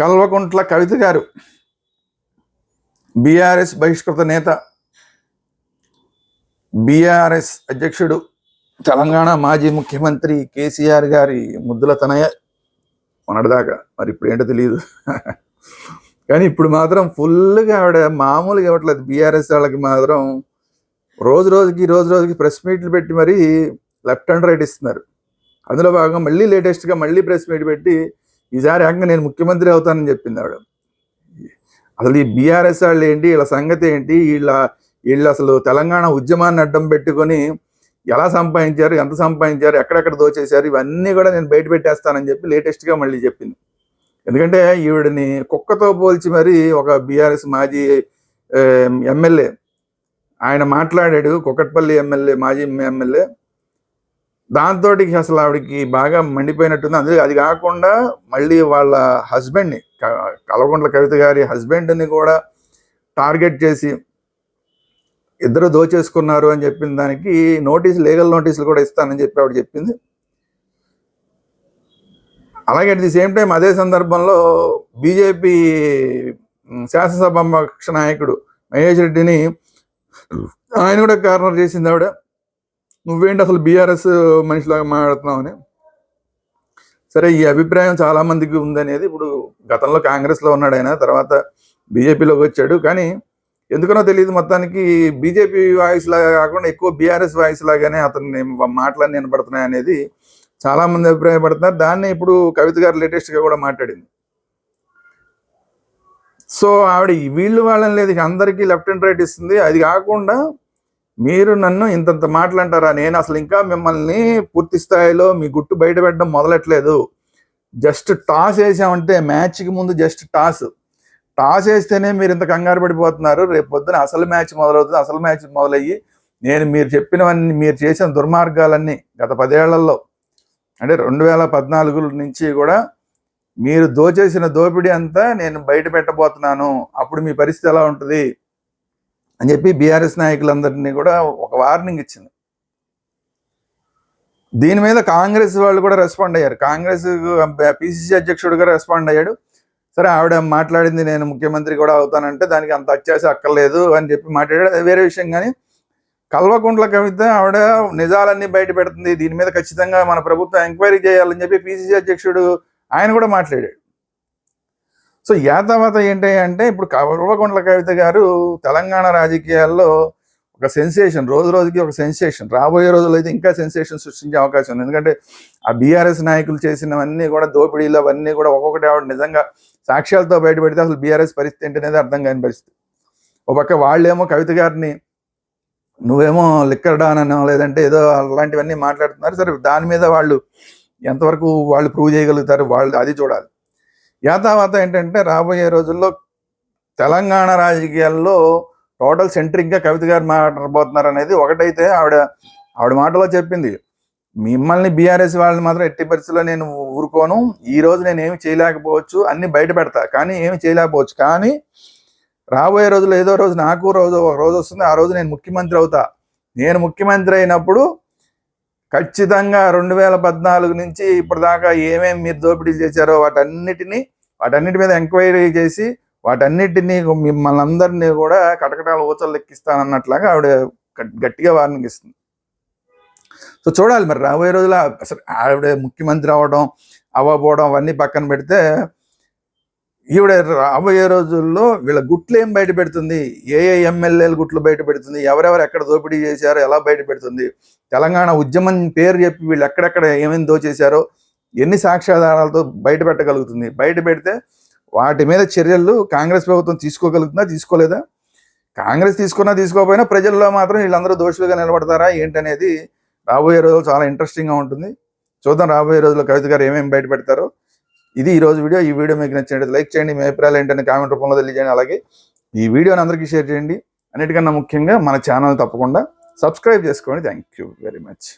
కల్వకుంట్ల కవిత గారు బీఆర్ఎస్ బహిష్కృత నేత బీఆర్ఎస్ అధ్యక్షుడు తెలంగాణ మాజీ ముఖ్యమంత్రి కేసీఆర్ గారి ముద్దుల తనయ మొన్నటిదాకా. మరి ఇప్పుడు ఏంటో తెలియదు కానీ ఇప్పుడు మాత్రం ఫుల్గా ఆవిడ మామూలుగా ఇవ్వట్లేదు. బీఆర్ఎస్ వాళ్ళకి మాత్రం రోజు రోజుకి రోజు రోజుకి ప్రెస్ మీట్లు పెట్టి మరీ లెఫ్ట్ అండ్ రైట్ ఇస్తున్నారు. అందులో భాగంగా మళ్ళీ లేటెస్ట్గా మళ్ళీ ప్రెస్ మీట్ పెట్టి ఈసారి ఏకంగా నేను ముఖ్యమంత్రి అవుతానని చెప్పింది ఆవిడ. అసలు ఈ బీఆర్ఎస్ వాళ్ళు ఏంటి వీళ్ళ సంగతి ఏంటి వీళ్ళ వీళ్ళు అసలు తెలంగాణ ఉద్యమాన్ని అడ్డం పెట్టుకొని ఎలా సంపాదించారు ఎంత సంపాదించారు ఎక్కడెక్కడ దోచేశారు ఇవన్నీ కూడా నేను బయట పెట్టేస్తానని చెప్పి లేటెస్ట్గా మళ్ళీ చెప్పింది. ఎందుకంటే ఈవిడని కుక్కతో పోల్చి మరి ఒక బీఆర్ఎస్ మాజీ ఎమ్మెల్యే. ఆయన మాట్లాడాడు కుక్కట్పల్లి ఎమ్మెల్యే మాజీ ఎమ్మెల్యే. దాంతో అసలు ఆవిడకి బాగా మండిపోయినట్టుంది. అందుకే అది కాకుండా మళ్ళీ వాళ్ళ హస్బెండ్ని కలవకుంట్ల కవిత గారి హస్బెండ్ని కూడా టార్గెట్ చేసి ఇద్దరు దోచేసుకున్నారు అని చెప్పిన దానికి నోటీస్ లీగల్ నోటీసులు కూడా ఇస్తానని చెప్పి ఆవిడ చెప్పింది. అలాగే అట్ ది సేమ్ టైం అదే సందర్భంలో బీజేపీ శాసనసభ పక్ష నాయకుడు మహేష్ రెడ్డిని ఆయన కూడా కార్నర్ చేసింది ఆవిడ. నువ్వేంటి అసలు బీఆర్ఎస్ మనిషిలాగా మాట్లాడుతున్నావు అని సరే ఈ అభిప్రాయం చాలా మందికి ఉందనేది ఇప్పుడు గతంలో కాంగ్రెస్లో ఉన్నాడు ఆయన తర్వాత బీజేపీలోకి వచ్చాడు. కానీ ఎందుకనో తెలియదు మొత్తానికి బీజేపీ వాయిస్ లాగా కాకుండా ఎక్కువ బీఆర్ఎస్ వాయిస్ లాగానే అతన్ని మాటలన్నీ వినపడుతున్నాయి అనేది చాలా మంది అభిప్రాయపడుతున్నారు. దాన్ని ఇప్పుడు కవిత గారు లేటెస్ట్గా కూడా మాట్లాడింది. సో ఆవిడ వీళ్ళు వాళ్ళని లేదు ఇక అందరికీ లెఫ్ట్ అండ్ రైట్ ఇస్తుంది. అది కాకుండా మీరు నన్ను ఇంతంత మాటలంటారా? నేను అసలు ఇంకా మిమ్మల్ని పూర్తి స్థాయిలో మీ గుట్టు బయట పెట్టడం మొదలెట్లేదు జస్ట్ టాస్ వేసామంటే మ్యాచ్కి ముందు జస్ట్ టాస్. టాస్ వేస్తేనే మీరు ఇంత కంగారు పడిపోతున్నారు. రేపు పొద్దున అసలు మ్యాచ్ మొదలవుతుంది. అసలు మ్యాచ్ మొదలయ్యి నేను మీరు చెప్పినవన్నీ మీరు చేసిన దుర్మార్గాలన్నీ గత పదేళ్ళలో అంటే రెండు వేల పద్నాలుగు నుంచి కూడా మీరు దోచేసిన దోపిడీ అంతా నేను బయట పెట్టబోతున్నాను. అప్పుడు మీ పరిస్థితి ఎలా ఉంటుంది? అని చెప్పి బీఆర్ఎస్ నాయకులందరినీ కూడా ఒక వార్నింగ్ ఇచ్చింది. దీని మీద కాంగ్రెస్ వాళ్ళు కూడా రెస్పాండ్ అయ్యారు. కాంగ్రెస్ పిసిసి అధ్యక్షుడిగా రెస్పాండ్ అయ్యాడు. సరే ఆవిడ మాట్లాడింది నేను ముఖ్యమంత్రి కూడా అవుతానంటే దానికి అంత అత్యాశ అక్కర్లేదు అని చెప్పి మాట్లాడాడు. వేరే విషయం కానీ కల్వకుంట్ల కవిత ఆవిడ నిజాలన్నీ బయట పెడుతుంది. దీని మీద ఖచ్చితంగా మన ప్రభుత్వం ఎంక్వైరీ చేయాలని చెప్పి పిసిసి అధ్యక్షుడు ఆయన కూడా మాట్లాడాడు. సో యాతావాత ఏంటి అంటే ఇప్పుడు కల్వకుంట్ల కవిత గారు తెలంగాణ రాజకీయాల్లో ఒక సెన్సేషన్ రోజు రోజుకి ఒక సెన్సేషన్. రాబోయే రోజుల్లో అయితే ఇంకా సెన్సేషన్ సృష్టించే అవకాశం ఉంది. ఎందుకంటే ఆ బీఆర్ఎస్ నాయకులు చేసినవన్నీ కూడా దోపిడీలు అవన్నీ కూడా ఒక్కొక్కటి ఆవిడ నిజంగా సాక్ష్యాలతో బయటపెడితే అసలు బీఆర్ఎస్ పరిస్థితి ఏంటనేది అర్థం కాని పరిస్థితి. ఒక పక్క వాళ్ళేమో కవిత గారిని నువ్వేమో లిక్కర్ డాన్ అనో లేదంటే ఏదో అలాంటివన్నీ మాట్లాడుతున్నారు. సరే దాని మీద వాళ్ళు ఎంతవరకు వాళ్ళు ప్రూవ్ చేయగలుగుతారు? వాళ్ళు అది చూడాలి. యాతావాత ఏంటంటే రాబోయే రోజుల్లో తెలంగాణ రాజకీయాల్లో టోటల్ సెంట్రిక్గా కవిత గారు మాట్లాడబోతున్నారు అనేది ఒకటైతే ఆవిడ ఆవిడ మాటలో చెప్పింది. మిమ్మల్ని బీఆర్ఎస్ వాళ్ళని మాత్రం ఎట్టి పరిస్థితుల్లో నేను ఊరుకోను. ఈ రోజు నేను ఏమి చేయలేకపోవచ్చు అన్ని బయట పెడతా. కానీ ఏమి చేయలేకపోవచ్చు. కానీ రాబోయే రోజుల్లో ఏదో రోజు నాకు రోజు ఒక రోజు వస్తుంది. ఆ రోజు నేను ముఖ్యమంత్రి అవుతా. నేను ముఖ్యమంత్రి అయినప్పుడు ఖచ్చితంగా రెండు వేల పద్నాలుగు నుంచి ఇప్పటిదాకా ఏమేమి మీరు దోపిడీలు చేశారో వాటన్నిటినీ వాటన్నిటి మీద ఎంక్వైరీ చేసి వాటన్నిటినీ మిమ్మల్ని అందరినీ కూడా కటకటాల ఊచలు లెక్కిస్తానన్నట్లాగా ఆవిడ గట్టిగా వార్నింగ్ ఇస్తుంది. సో చూడాలి మరి రాబోయే రోజుల అసలు ఆవిడ ముఖ్యమంత్రి అవ్వడం అవ్వబోవడం అవన్నీ పక్కన పెడితే ఈవిడ రాబోయే రోజుల్లో వీళ్ళ గుట్లు ఏం బయట పెడుతుంది? ఏ ఏ ఎమ్మెల్యేలు గుట్లు బయట పెడుతుంది? ఎవరెవరు ఎక్కడ దోపిడీ చేశారో? ఎలా బయట పెడుతుంది? తెలంగాణ ఉద్యమం పేరు చెప్పి వీళ్ళు ఎక్కడెక్కడ ఏమేమి దోచేశారో ఎన్ని సాక్ష్యాధారాలతో బయట పెట్టగలుగుతుంది? బయట పెడితే వాటి మీద చర్యలు కాంగ్రెస్ ప్రభుత్వం తీసుకోగలుగుతుందా తీసుకోలేదా? కాంగ్రెస్ తీసుకున్నా తీసుకోకపోయినా ప్రజల్లో మాత్రం వీళ్ళందరూ దోషులుగా నిలబడతారా? ఏంటనేది రాబోయే రోజులు చాలా ఇంట్రెస్టింగ్గా ఉంటుంది. చూద్దాం రాబోయే రోజుల్లో కవిత గారు ఏమేమి బయట పెడతారో. ఇది ఈ రోజు వీడియో. ఈ వీడియో మీకు నచ్చినట్టు లైక్ చేయండి. మీ అభిప్రాయాలు ఏంటని కామెంట్ రూపంలో తెలియజేయండి. అలాగే ఈ వీడియోని అందరికీ షేర్ చేయండి. అన్నిటికన్నా ముఖ్యంగా మన ఛానల్ తప్పకుండా సబ్స్క్రైబ్ చేసుకోండి. Thank you very much.